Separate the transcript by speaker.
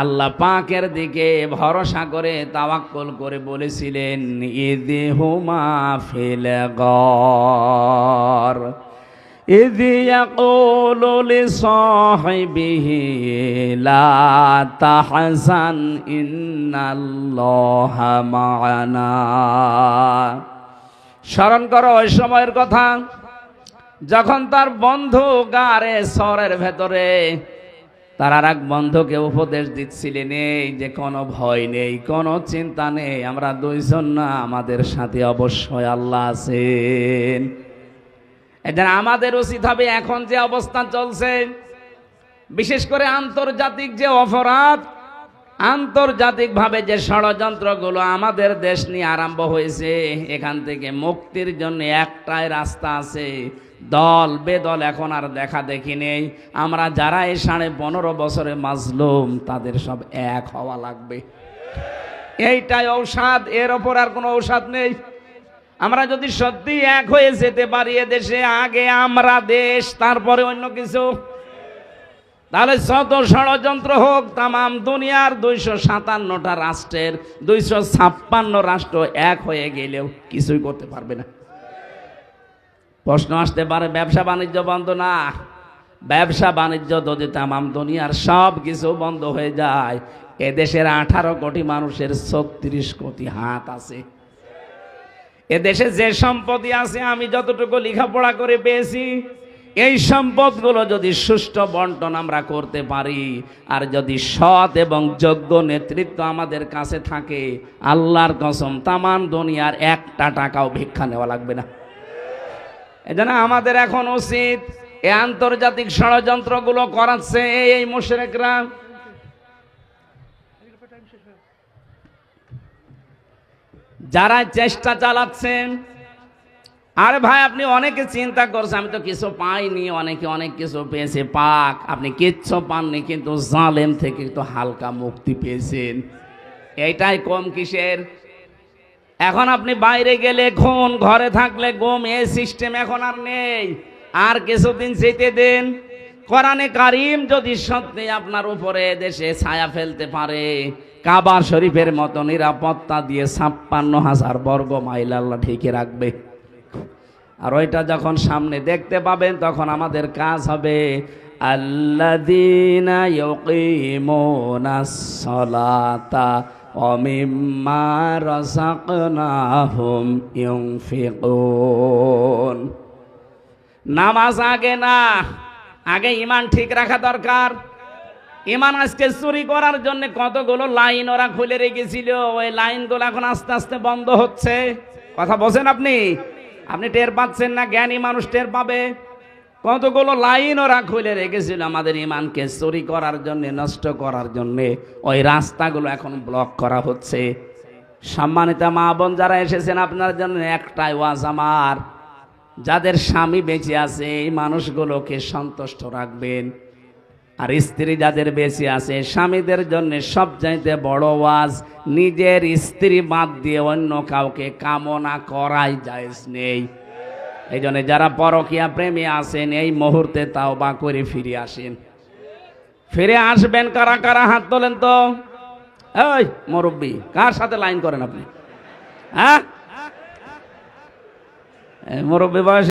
Speaker 1: আল্লাহ পাকের দিকে ভরসা করে তাওয়াক্কল করে বলেছিলেন ইদি হুমা ফিল গর। ইদি ইয়াকুলু লিসাহিবিহি, লা তাহজান, ইন্নাল্লাহ মা'ানা স্মরণ করো ওই সময়ের কথা, যখন তার বন্ধু গারে সরের ভেতরে তার এক বন্ধুকে উপদেশ দিচ্ছিলেন, এই যে কোনো ভয় নেই, কোনো চিন্তা নেই, আমরা দুইজন না, আমাদের সাথে অবশ্যই আল্লাহ আছেন। এদের আমাদের উচিত হবে এখন যে অবস্থা চলছে, বিশেষ করে আন্তর্জাতিক যে অপরাধ, আন্তর্জাতিকভাবে যে ষড়যন্ত্রগুলো আমাদের দেশ নিয়ে আরম্ভ হয়েছে, এখান থেকে মুক্তির জন্য একটাই রাস্তা আছে দল বেদল এখন আর দেখা দেখি নেই। আমরা যারা এই সাড়ে পনেরো বছরে মাজলুম, তাদের সব এক হওয়া লাগবে। এইটাই ঔষধ, এর ওপর আর কোনো ঔষধ নেই। আমরা যদি সত্যি এক হয়ে যেতে পারি দেশে আগে আমরা দেশ, তারপরে অন্য কিছু। তাহলে যত ষড়যন্ত্র হোক, তামাম দুনিয়ার দুইশো সাতান্নটা রাষ্ট্রের দুইশো ছাপ্পান্ন রাষ্ট্র এক হয়ে গেলেও কিছুই করতে পারবে না। প্রশ্ন আসতে পারে, ব্যবসা বাণিজ্য বন্ধ না। ব্যবসা বাণিজ্য যদি তামাম দুনিয়ার সব কিছু বন্ধ হয়ে যায় এদেশের আঠারো কোটি মানুষের ছত্রিশ কোটি হাত আছে। এদেশে যে সম্পত্তি আছে, আমি যতটুকু লেখাপড়া করে পেয়েছি, এই সম্পদগুলো যদি সুষ্ঠু বন্টন আমরা করতে পারি, আর যদি সৎ এবং যোগ্য নেতৃত্ব আমাদের কাছে থাকে, আল্লাহর কসম তামান দুনিয়ার একটা টাকাও ভিক্ষা নেওয়া লাগবে না। এজন্য আমাদের এখন উচিত এই আন্তর্জাতিক ষড়যন্ত্রগুলো করাচ্ছে এই মুশরেকরা। যারা চেষ্টা চালাচ্ছেন, আরে ভাই, আপনি অনেকে চিন্তা করছেন, আমি তো কিছু পাইনি, অনেকে অনেক কিছু পেয়েছে, পাক, আপনি কিচ্ছু পাননি, কিন্তু জালেম থেকে তো হালকা মুক্তি পেয়েছেন। এইটাই কম কিসের? এখন আপনি বাইরে গেলে খুন ঘরে থাকলে ঘুম এ সিস্টেম এখন আর নেই। আর কিছুদিন যেতে দেন। কোরআনে কারিম যদি সত্যি আপনার উপরে দেশে ছায়া ফেলতে পারে, কাবার শরীফের মতো নিরাপত্তা দিয়ে ছাপ্পান্ন হাজার বর্গ মাইল আল্লাহ ঠিকই রাখবে। আর ওইটা যখন সামনে দেখতে পাবেন, তখন আমাদের কাজ হবে আল্লাদিনা ইউকিমুনাস সালাতা অমিম্মা রাযাকনাহুম ইউনফিকুন নামাজ আগে না, আগে ইমান ঠিক রাখা দরকার। ইমান আজকে চুরি করার জন্য কতগুলো লাইন ওরা খুলে রেখেছিল, ওই লাইনগুলো এখন আস্তে আস্তে বন্ধ হচ্ছে। কথা বলছেন আপনি? আপনি টের পাচ্ছেন না, জ্ঞানী মানুষ টের পাবে। কতগুলো লাইন ওরা খুলে রেখেছিল আমাদের ইমানকে চুরি করার জন্যে, নষ্ট করার জন্যে। ওই রাস্তাগুলো এখন ব্লক করা হচ্ছে। সম্মানিত মা বোন যারা এসেছেন, আপনার জন্য একটাই ওয়াজ আমার। যাদের স্বামী বেঁচে আছে, এই মানুষগুলোকে সন্তুষ্ট রাখবেন। আর স্ত্রী যাদের বেঁচে আছে, স্বামীদের জন্য সবচাইতে বড় ওয়াজ, নিজের স্ত্রী বাদ দিয়ে অন্য কাউকে কামনা করাই যায় নেই। এই জন্য যারা পরকিয়া প্রেমী আছেন, এই মুহূর্তে তাও বা করে ফিরে আসেন। ফিরে আসবেন কারা কারা? হাত তোলেন তো। ওই মুরব্বী, কার সাথে লাইন করেন আপনি? হ্যাঁ? মুরব্বী বয়স